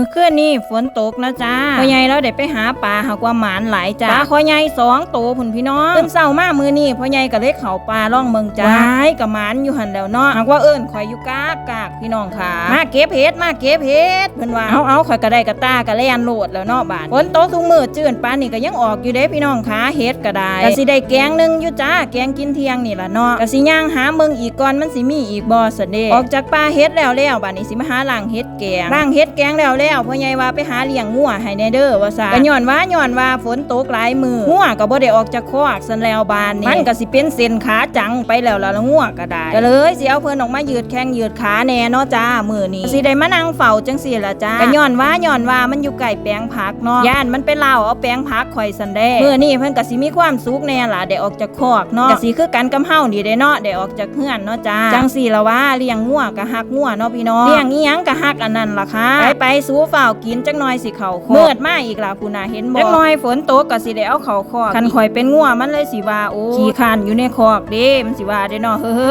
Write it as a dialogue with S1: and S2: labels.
S1: มื่อคืนนี่ฝนตกนะจ้าพ่อใหญ่เราได้ไปหาปลาหากว่าหมานหลายจ้าปลาคอใหญ่สองโตวพุ่นพี่น้องเพิ่นเศร้ามามือนี่พ่อใหญ่ก็เลยเข้าปลาล่องเมืองจ้าว้ายกับหมานอยู่หันแล้วเนาะหากว่าเอิ้นข่อยอยู่กากกากพี่น้องค่ะ มาเก็บเห็ดมาเก็บเห็ดเพิ่นว่าเอาเอาข่อยก็ได้กระตากระแล่นโลดแล้วเนาะบาดฝนตกทุกมื้อจื้นปลานี่ก็ยังออกอยู่เด้พี่น้องค่ะเห็ดก็ได้ก็สิได้แกงหนึงอยู่จ้าแกงกินเที่ยงนี่ล่ะเนาะก็สิย่างหาเมืองอีกก่อนมันสิมีอีกบ่ซะเด้ออกจากปลาเห็ดแล้วแล้วบัดนี้สิมาหาล่างเห็ดแกงล่างเห็ดแกงแล้วแล้วพ่อใหญ่ว่าไปหาเลี้ยงงัวให้แน่เด้อว่าซะก็ย้อนว่าย้อนว่าฝนตกหลายมืองัวก็บ่ได้ออกจากคอกซันแล้วบานนี่มันก็สิเป็นเส้นขาจังไปแล้วล่ะละงัวก็ได้ก็เลยสิเอาเพิ่นออกมายืดแข้งยืดขาแน่เนาะจ้ามื้อนี้สิได้มานั่งเฝ้าจังซี่ล่ะจ้าก็ย้อนว่าย้อนว่ามันอยู่ใกล้แปลงผักเนาะย่านมันไปเล่าเอาแปลงผักข่อยซันแด้มื้อนี้เพิ่นก็สิมีความสุขแน่ล่ะได้ออกจากคอกเนาะก็สิคือกันกับเฮานี่เด้เนาะได้ออกจากเฮือนเนาะจ้าจังซี่ละว่าเลี้ยงงัวก็ฮักงัวเนาะพี่น้องเลี้ยงอีหยังก็ฮักอันนั้นล่ะค่ะไปไปๆสู้เฝ้าวกินจักหน่อยสิเข้าคอกมืดมาอีกล่ะผู้น่าเห็นบ่จักหน่อยฝนตกก็สิได้เอาเข้าคอกคันข่อยเป็นงัวมันเลยสิว่าโอ้ขี้คร้านอยู่ในคอกเด้มันสิว่าเด้เนาะเฮ้อ